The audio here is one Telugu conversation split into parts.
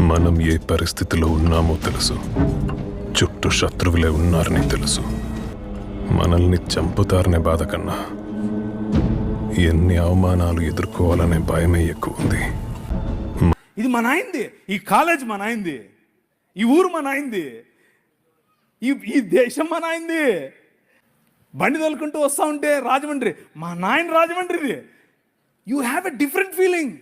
మనం ఏ పరిస్థితిలో ఉన్నామో తెలుసు. చుట్టూ శత్రువులే ఉన్నారని తెలుసు. మనల్ని చంపుతారనే బాధ కన్నా ఎన్ని అవమానాలు ఎదుర్కోవాలనే భయమే ఎక్కువ ఉంది. ఇది మన అయింది ఈ కాలేజ్ మన అయింది ఈ ఊరు మన అయింది ఈ ఈ దేశం మన అయింది బండి తోలుకుంటూ వస్తా ఉంటే రాజమండ్రి. మా నాయన రాజమండ్రిది. You have a different feeling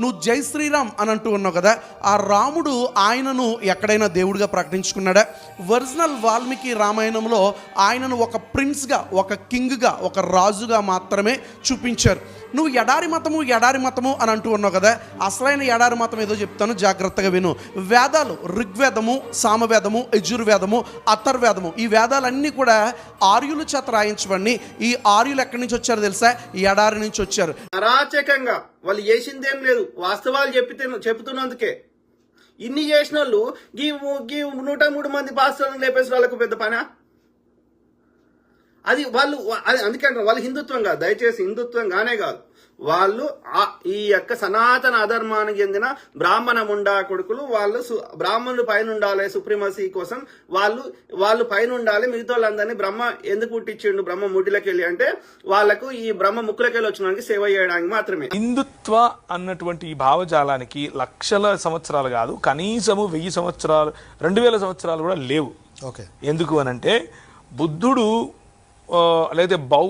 నువ్వు జై శ్రీరామ్ అని అంటూ ఉన్నావు కదా ఆ రాముడు ఆయనను ఎక్కడైనా దేవుడిగా ప్రకటించుకున్నాడా? ఒరిజినల్ వాల్మీకి రామాయణంలో ఆయనను ఒక ప్రిన్స్గా ఒక కింగ్గా ఒక రాజుగా మాత్రమే చూపించారు. నువ్వు ఎడారి మతము ఎడారి మతము అని అంటూ ఉన్నావు కదా. అసలైన ఎడారి మతం ఏదో చెప్తాను జాగ్రత్తగా విను. వేదాలు ఋగ్వేదము సామవేదము యజుర్వేదము అథర్వేదము ఈ వేదాలన్నీ కూడా ఆర్యుల చేత రాయించబడి ఈ ఆర్యులు ఎక్కడి నుంచి వచ్చారు తెలుసా? ఎడారి నుంచి వచ్చారు. అరాచకంగా వాళ్ళు చేసిందేం లేదు. వాస్తవాలు చెప్పితే చెప్తున్నందుకే ఇన్ని చేసిన వాళ్ళు గీ గీ నూట మూడు మంది పాస్టర్లను లేపేసిన వాళ్ళకు పెద్ద పనా? అది వాళ్ళు అది అందుకే అంటారు వాళ్ళు హిందుత్వం కాదు దయచేసి హిందుత్వం గానే కాదు. వాళ్ళు ఆ ఈ యొక్క సనాతన అధర్మానికి చెందిన బ్రాహ్మణ ముండా కొడుకులు వాళ్ళు సు- బ్రాహ్మణులు పైన ఉండాలి సుప్రీమసీ కోసం వాళ్ళు వాళ్ళు పైన ఉండాలి మిగతా వాళ్ళందరినీ బ్రహ్మ ఎందుకు పుట్టించిండు బ్రహ్మ ముడిలోకి వెళ్ళి అంటే వాళ్ళకు ఈ బ్రహ్మ ముక్కులకి వెళ్ళి వచ్చినానికి సేవ చేయడానికి మాత్రమే. హిందుత్వ అన్నటువంటి ఈ భావజాలానికి లక్షల సంవత్సరాలు కాదు కనీసము వెయ్యి సంవత్సరాలు రెండు వేల సంవత్సరాలు కూడా లేవు. ఓకే. ఎందుకు అనంటే బుద్ధుడు లేదా బౌ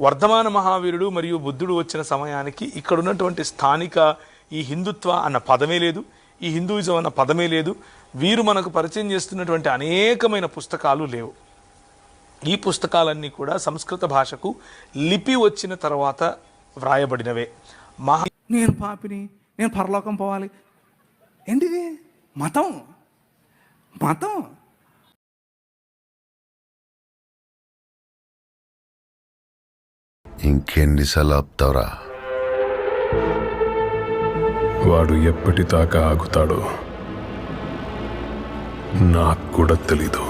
వర్ధమాన మహావీరుడు మరియు బుద్ధుడు వచ్చిన సమయానికి ఇక్కడ ఉన్నటువంటి స్థానిక ఈ హిందుత్వ అన్న పదమే లేదు ఈ హిందూయిజం అన్న పదమే లేదు. వీరు మనకు పరిచయం చేస్తున్నటువంటి అనేకమైన పుస్తకాలు లేవు. ఈ పుస్తకాలన్నీ కూడా సంస్కృత భాషకు లిపి వచ్చిన తర్వాత వ్రాయబడినవే. మహా నేను పాపిని నేను పరలోకం పోవాలి. ఏంటిది? మతం? మతం? ఇంకెన్నిసార్లు ఆపుతావురా వాడు ఎప్పటిదాకా ఆగుతాడో నాకు కూడా తెలీదు.